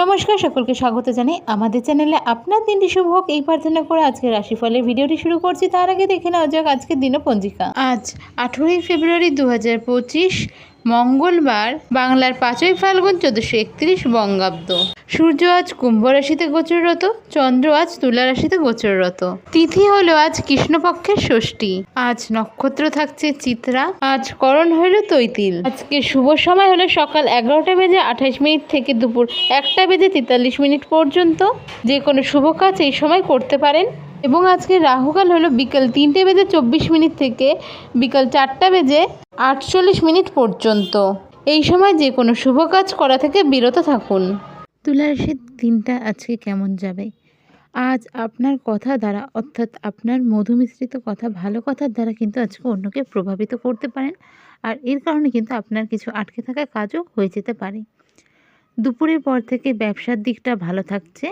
নমস্কার, সকলকে স্বাগত জানাই আমাদের চ্যানেলে। আপনার দিনটি শুভ হোক, এই প্রার্থনা করে আজকে রাশিফলের ভিডিওটি শুরু করছি। তার আগে দেখে নেওয়া যাক আজকের দিনপঞ্জিকা। আজ আঠেরোই ফেব্রুয়ারি দু হাজার পঁচিশ মঙ্গলবার বাংলার পাঁচই ফাল্গুন চোদ্দোশো একত্রিশ বঙ্গাব্দ। সূর্য আজ কুম্ভ রাশিতে গোচররত চন্দ্র আজ তুলা রাশিতে গোচররত তিথি হলো আজ কৃষ্ণপক্ষের ষষ্ঠী। আজ নক্ষত্র থাকছে চিত্রা, আজ করণ হলো তৈতিল। আজকে শুভ সময় হলো সকাল এগারোটা বেজে আঠাশ মিনিট থেকে দুপুর একটা বেজে তেতাল্লিশ মিনিট পর্যন্ত। যে কোনো শুভ কাজ এই সময় করতে পারেন। এবং আজকে রাহুকাল হলো বিকাল তিনটে বেজে চব্বিশ মিনিট থেকে বিকাল চারটা বেজে আটচল্লিশ মিনিট পর্যন্ত। এই সময় যে কোনো শুভ কাজ করা থেকে বিরত থাকুন। তুলা রাশির দিনটা আজকে কেমন যাবে? আজ আপনার কথা দ্বারা অর্থাৎ আপনার মধুমিশ্রিত কথা, ভালো কথার দ্বারা কিন্তু আজকে অন্যকে প্রভাবিত করতে পারেন। আর এর কারণে কিন্তু আপনার কিছু আটকে থাকা কাজও হয়ে যেতে পারে। দুপুরের পর থেকে ব্যবসার দিকটা ভালো থাকছে।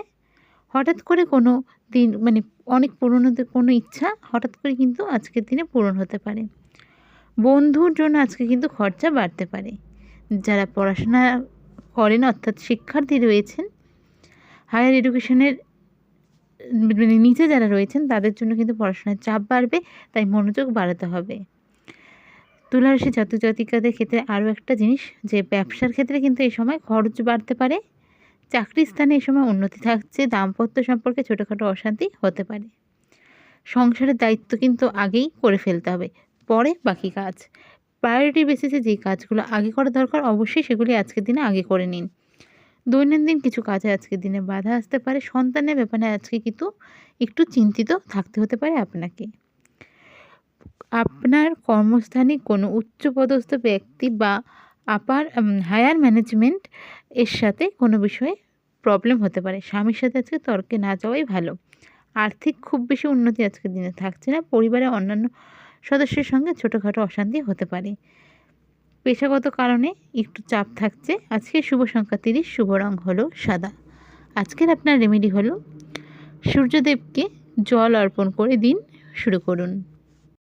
হঠাৎ করে কোনো দিন মানে অনেক পুরনো কোনো ইচ্ছা হঠাৎ করে কিন্তু আজকের দিনে পূরণ হতে পারে। বন্ধুর জন্য আজকে কিন্তু খরচা বাড়তে পারে। যারা পড়াশোনা করেন অর্থাৎ শিক্ষার্থী রয়েছেন, হায়ার এডুকেশনের মানে নিচে যারা রয়েছেন তাদের জন্য কিন্তু পড়াশোনার চাপ বাড়বে, তাই মনোযোগ বাড়াতে হবে। তুলারাশি জাতক জাতিকাদের ক্ষেত্রে আরও একটা জিনিস যে ব্যবসার ক্ষেত্রে কিন্তু এই সময় খরচ বাড়তে পারে। চাকরির স্থানে এ সময় উন্নতি থাকছে, দাম্পত্য সম্পর্কে ছোটোখাটো অশান্তি হতে পারে। সংসারের দায়িত্ব কিন্তু আগেই করে ফেলতে হবে, পরে বাকি কাজ। প্রায়োরিটি বেসিসে যেই কাজগুলো আগে করা দরকার, অবশ্যই সেগুলি আজকের দিনে আগে করে নিন। দৈনন্দিন কিছু কাজে আজকের দিনে বাধা আসতে পারে, সন্তানের ব্যাপারে আজকে কিন্তু একটু চিন্তিত থাকতে হতে পারে আপনাকে। আপনার কর্মস্থানে কোনো উচ্চপদস্থ ব্যক্তি বা আপার হায়ার ম্যানেজমেন্ট এর সাথে কোনো বিষয়ে প্রবলেম হতে পারে। স্বামীর সাথে আজকে তর্কে না যাওয়াই ভালো। আর্থিক খুব বেশি উন্নতি আজকের দিনে থাকছে না। পরিবারের অন্যান্য সদস্যের সঙ্গে ছোটোখাটো অশান্তি হতে পারে। পেশাগত কারণে একটু চাপ থাকছে। আজকে শুভ সংখ্যা তিরিশ, শুভ রং হলো সাদা। আজকের আপনার রেমেডি হলো সূর্যদেবকে জল অর্পণ করে দিন, শুরু করুন।